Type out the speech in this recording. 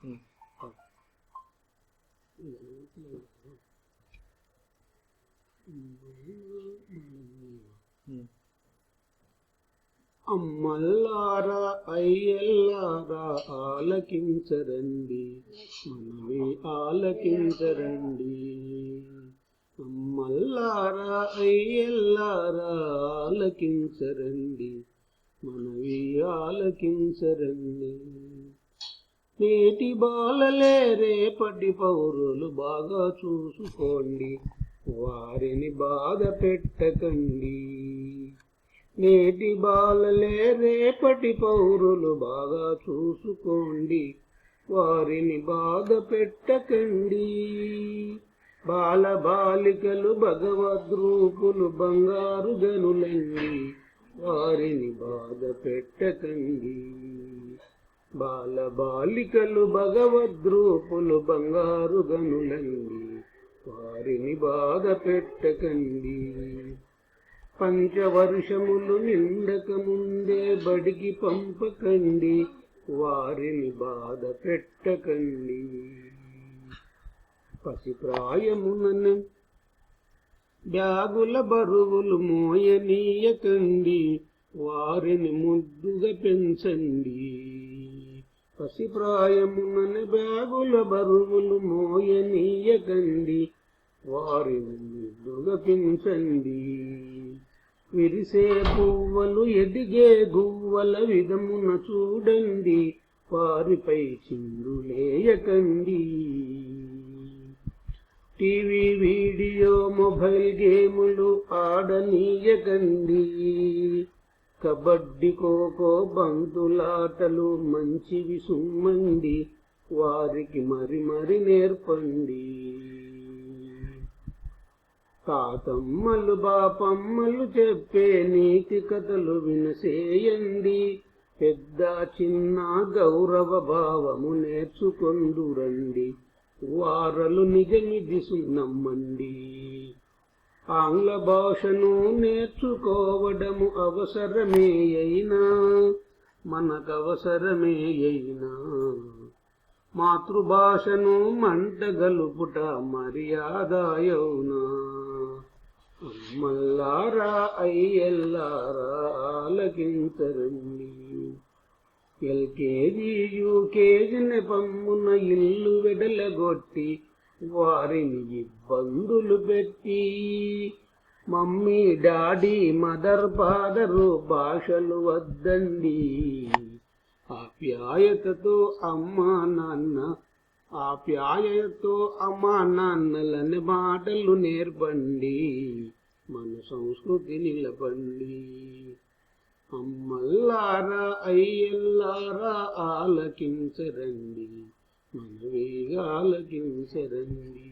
Hmm. Hmm. అమ్మల్లారా అయ్యల్లారా ఆలకించరండి. మనవి ఆలకించరండి. అమ్మల్లారా అయ్యల్లారా ఆలకించరండి. మనవి ఆలకించరండి. నేటి బాలలే రేపటి పౌరులు బాగా చూసుకోండి. వారిని బాధ పెట్టకండి. నేటి బాలలే రేపటి పౌరులు బాగా చూసుకోండి. వారిని బాధ పెట్టకండి. బాల బాలికలు భగవద్రూపులు బంగారు గనులండి. వారిని బాధ పెట్టకండి. బాల బాలికలు భగవద్రూపులు బంగారు గనులండి వారిని బాధ పెట్టకండి. పంచవర్షములు నిండక ముందే బడికి పంపకండి వారిని బాధ పెట్టకండి. పసిప్రాయమునను బ్యాగుల బరువులు మోయనీయకండి వారిని ముద్దుగా పెంచండి. పసిప్రాయమునని బ్యాగుల బరువులు మోయనీయకండి. వారిని ముద్దుగా విరిసే పువ్వలు ఎదిగే గువ్వల విధమున చూడండి. వారిపై చిందులేయకండి టీవీ వీడియో మొబైల్ గేములు ఆడనీయకండి. కబడ్డీ ఖోఖో బంతులాటలు మంచివి సుమ్మండి వారికి మరి మరి నేర్పండి. తాతమ్మలు బాపమ్మలు చెప్పే నీతి కథలు వినసేయండి పెద్ద చిన్న గౌరవ భావము నేర్చుకొందురండి వారలు నిజ సున్నమ్మండి. నమ్మండి ఆంగ్ల భాషను నేర్చుకోవడము అవసరమే అయినా మనకు అవసరమే అయినా. మాతృభాషను మంటగలుపుట మర్యాద మర్యాదయౌనా. అమ్మల్లారా అయ్యల్లారా ఆలకించరండి. ఎల్కేజీ యూకేజీని పమ్మున ఇల్లు వెడలగొట్టి వారిని ఇబ్బందులు పెట్టి మమ్మీ డాడీ మదర్ ఫాదరు భాషలు వద్దండి. ఆప్యాయతతో అమ్మా నాన్న ఆప్యాయతతో అమ్మా నాన్నలని మాటలు నేర్పండి. మన సంస్కృతి నిలబండి అమ్మల్లారా అయ్యల్లారా ఆలకించరండి. మనవేగా ఆలకించరండి